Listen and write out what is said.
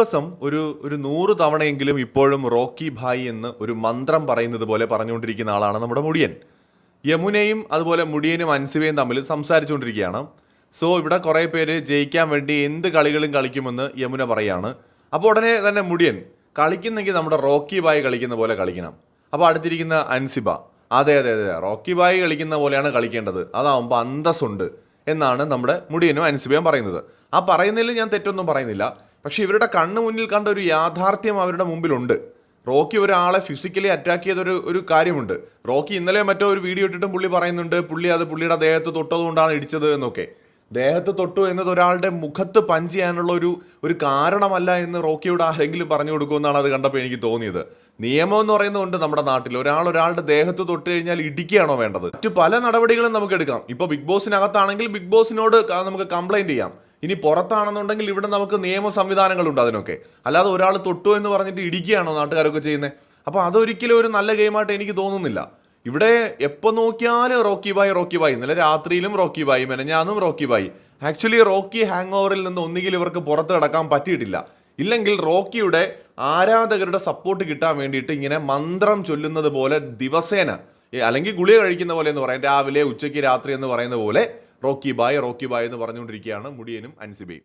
ദിവസം ഒരു ഒരു നൂറ് തവണയെങ്കിലും ഇപ്പോഴും റോക്കി ഭായ് എന്ന് ഒരു മന്ത്രം പറയുന്നത് പോലെ പറഞ്ഞുകൊണ്ടിരിക്കുന്ന ആളാണ് നമ്മുടെ മുടിയൻ. യമുനയും അതുപോലെ മുടിയനും അൻസിബയും തമ്മിൽ സംസാരിച്ചുകൊണ്ടിരിക്കുകയാണ്. സോ ഇവിടെ കുറേ പേര് ജയിക്കാൻ വേണ്ടി എന്ത് കളികളും കളിക്കുമെന്ന് യമുന പറയാണ്. അപ്പോൾ ഉടനെ തന്നെ മുടിയൻ കളിക്കുന്നെങ്കിൽ നമ്മുടെ റോക്കി ബായ് കളിക്കുന്ന പോലെ കളിക്കണം. അപ്പോൾ അടുത്തിരിക്കുന്ന അൻസിബ അതെ അതെ അതെ റോക്കി ബായ് കളിക്കുന്ന പോലെയാണ് കളിക്കേണ്ടത്. അതാവുമ്പോൾ അന്തസ്സുണ്ട് എന്നാണ് നമ്മുടെ മുടിയനും അൻസിബയും പറയുന്നത്. ആ പറയുന്നതിൽ ഞാൻ തെറ്റൊന്നും പറയുന്നില്ല. പക്ഷേ ഇവരുടെ കണ്ണു മുന്നിൽ കണ്ട ഒരു യാഥാർത്ഥ്യം അവരുടെ മുമ്പിലുണ്ട്. റോക്കി ഒരാളെ ഫിസിക്കലി അറ്റാക്ക് ചെയ്തൊരു ഒരു കാര്യമുണ്ട്. റോക്കി ഇന്നലെ മറ്റോ ഒരു വീഡിയോ ഇട്ടിട്ടും പുള്ളി പറയുന്നുണ്ട് പുള്ളി അത് പുള്ളിയുടെ ദേഹത്ത് തൊട്ടതുകൊണ്ടാണ് ഇടിച്ചത് എന്നൊക്കെ. ദേഹത്ത് തൊട്ടു എന്നത് ഒരാളുടെ മുഖത്ത് പഞ്ച് ചെയ്യാനുള്ള ഒരു ഒരു കാരണമല്ല എന്ന് റോക്കിയോട് ആരെങ്കിലും പറഞ്ഞു കൊടുക്കുമെന്നാണ് അത് കണ്ടപ്പോൾ എനിക്ക് തോന്നിയത്. നിയമം എന്ന് പറയുന്നതുകൊണ്ട് നമ്മുടെ നാട്ടിൽ ഒരാൾ ഒരാളുടെ ദേഹത്ത് തൊട്ട് കഴിഞ്ഞാൽ ഇടിക്കുകയാണോ വേണ്ടത്? മറ്റു പല നടപടികളും നമുക്ക് എടുക്കാം. ഇപ്പോൾ ബിഗ് ബോസിനകത്താണെങ്കിൽ ബിഗ് ബോസിനോട് നമുക്ക് കംപ്ലൈന്റ് ചെയ്യാം. ഇനി പുറത്താണെന്നുണ്ടെങ്കിൽ ഇവിടെ നമുക്ക് നിയമ സംവിധാനങ്ങളുണ്ട് അതിനൊക്കെ. അല്ലാതെ ഒരാൾ തൊട്ടു എന്ന് പറഞ്ഞിട്ട് ഇടിക്കുകയാണോ നാട്ടുകാരൊക്കെ ചെയ്യുന്നത് അപ്പോൾ അതൊരിക്കലും ഒരു നല്ല ഗെയിമായിട്ട് എനിക്ക് തോന്നുന്നില്ല. ഇവിടെ എപ്പോൾ നോക്കിയാലും റോക്കി ബായ് റോക്കി ബായ്. ഇന്നലെ രാത്രിയിലും Rocky Bhai മെനഞ്ഞാന്നും Rocky Bhai. Actually Rocky hang ഓവറിൽ നിന്ന് ഒന്നുകിൽ ഇവർക്ക് പുറത്ത് കിടക്കാൻ പറ്റിയിട്ടില്ല. ഇല്ലെങ്കിൽ റോക്കിയുടെ ആരാധകരുടെ സപ്പോർട്ട് കിട്ടാൻ വേണ്ടിയിട്ട് ഇങ്ങനെ മന്ത്രം ചൊല്ലുന്നത് പോലെ ദിവസേന അല്ലെങ്കിൽ ഗുളിക കഴിക്കുന്ന പോലെ എന്ന് പറയാം. രാവിലെ ഉച്ചയ്ക്ക് രാത്രി എന്ന് പറയുന്ന പോലെ റോക്കി ബായ് റോക്കി ബായ് എന്ന് പറഞ്ഞുകൊണ്ടിരിക്കുകയാണ് മുടിയനും അൻസിബയും.